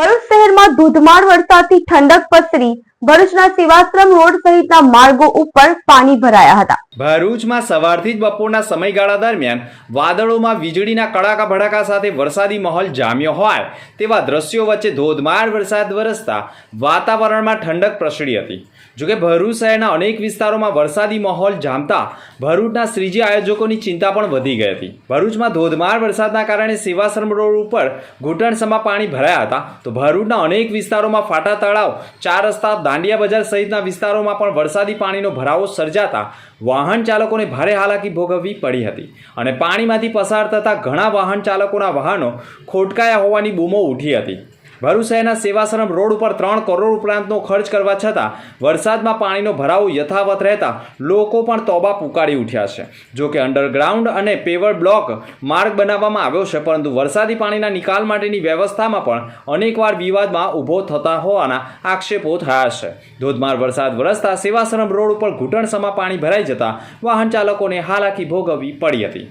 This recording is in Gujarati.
ભરૂચ શહેરમાં ધોધમાર વરસાદથી ઠંડક પસરી ભરૂચના સેવાશ્રમ રોડ સહિતના માર્ગો ઉપર પાણી ભરાયા હતા. ભરૂચમાં સવારથી જ બપોરના સમયગાળા દરમિયાન વાદળોમાં વીજળીના કડાકા ભડાકા સાથે વરસાદી માહોલ જામ્યો હોય તેવા દ્રશ્યો વચ્ચે ધોધમાર વરસાદ વરસતા વાતાવરણમાં ઠંડક પ્રસરી હતી. જોકે ભરૂચ શહેરના અનેક વિસ્તારોમાં વરસાદી માહોલ જામતા ભરૂચના શ્રીજી આયોજકોની ચિંતા પણ વધી ગઈ હતી. ભરૂચમાં ધોધમાર વરસાદના કારણે સેવાશ્રમ રોડ ઉપર ઘૂંટણસમાં પાણી ભરાયા હતા. તો ભરૂચના અનેક વિસ્તારોમાં ફાટા તળાવ, ચાર રસ્તા દાંડિયા બજાર સહિતના વિસ્તારોમાં પણ વરસાદી પાણીનો ભરાવો સર્જાતા વાહન ચાલકોને ભારે હાલાકી ભોગવવી પડી હતી અને પાણીમાંથી પસાર થતા ઘણા વાહન ચાલકોના વાહનો ખોટકાયા હોવાની બૂમો ઉઠી હતી. ભરૂચ શહેરના સેવાશ્રમ રોડ ઉપર ત્રણ કરોડ ઉપરાંતનો ખર્ચ કરવા છતાં વરસાદમાં પાણીનો ભરાવો યથાવત રહેતા લોકો પણ તોબા પુકારી ઉઠ્યા છે. જો કે અંડરગ્રાઉન્ડ અને પેવર બ્લોક માર્ગ બનાવવામાં આવ્યો છે, પરંતુ વરસાદી પાણીના નિકાલ માટેની વ્યવસ્થામાં પણ અનેકવાર વિવાદમાં ઊભો થતા હોવાના આક્ષેપો થયા છે. ધોધમાર વરસાદ વરસતા સેવાશ્રમ રોડ ઉપર ઘૂંટણસમાં પાણી ભરાઈ જતા વાહન ચાલકોને હાલાકી ભોગવવી પડી હતી.